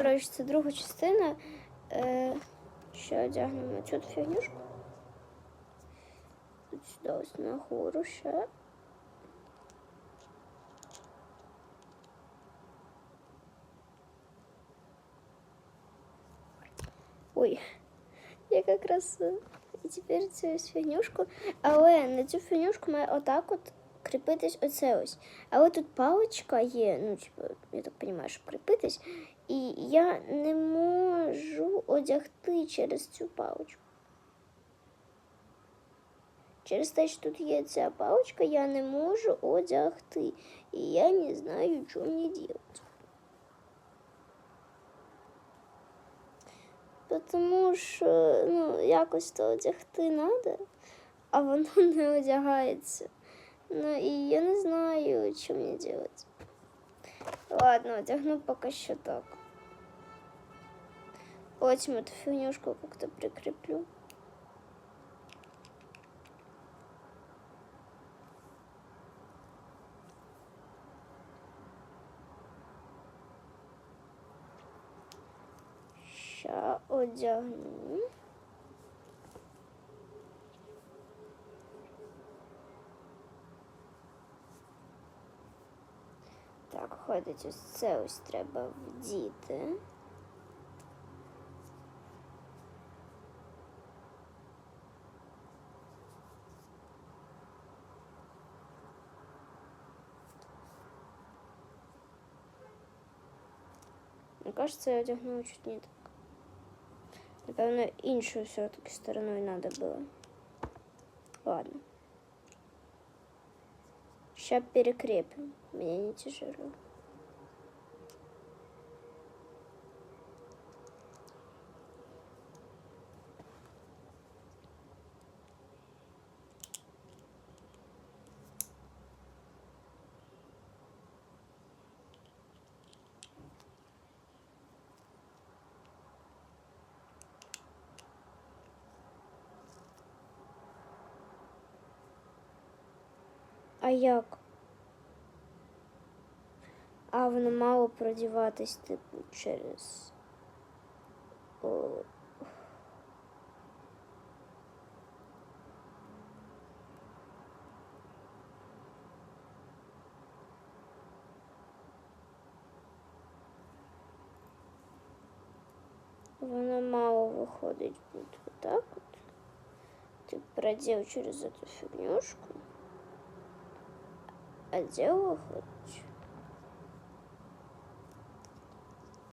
коротше, це друга частина. Е, ще одягнемо цю фігнюшку. Тут сюди ось нагору ще. Ой, яка краса. І тепер цю ось фігнюшку. Але на цю фігнюшку має отак от кріпитись оце ось. Але тут паличка є, ну, типу, я так розумію, щоб кріпитись. І я не можу одягти через цю паличку. Через те, що тут є ця паличка, я не можу одягти. І я не знаю, що мені робити. Тому що ну, якось то одягти треба, а воно не одягається. Ну і я не знаю, що мені робити. Ладно, одягну поки що так. Потім эту фигнюшку как-то прикреплю. Ща одягну. Так, ходить ось це ось треба вдіти. Мне кажется, я одягнула чуть не так. Напевно, іншою все-таки стороною надо було. Ладно. Сейчас перекрепим. Мне не тяжело. А як? А воно мало продіватись, типу, через. О. Воно мало виходить буде отак от. Ты продел через эту 来接我回去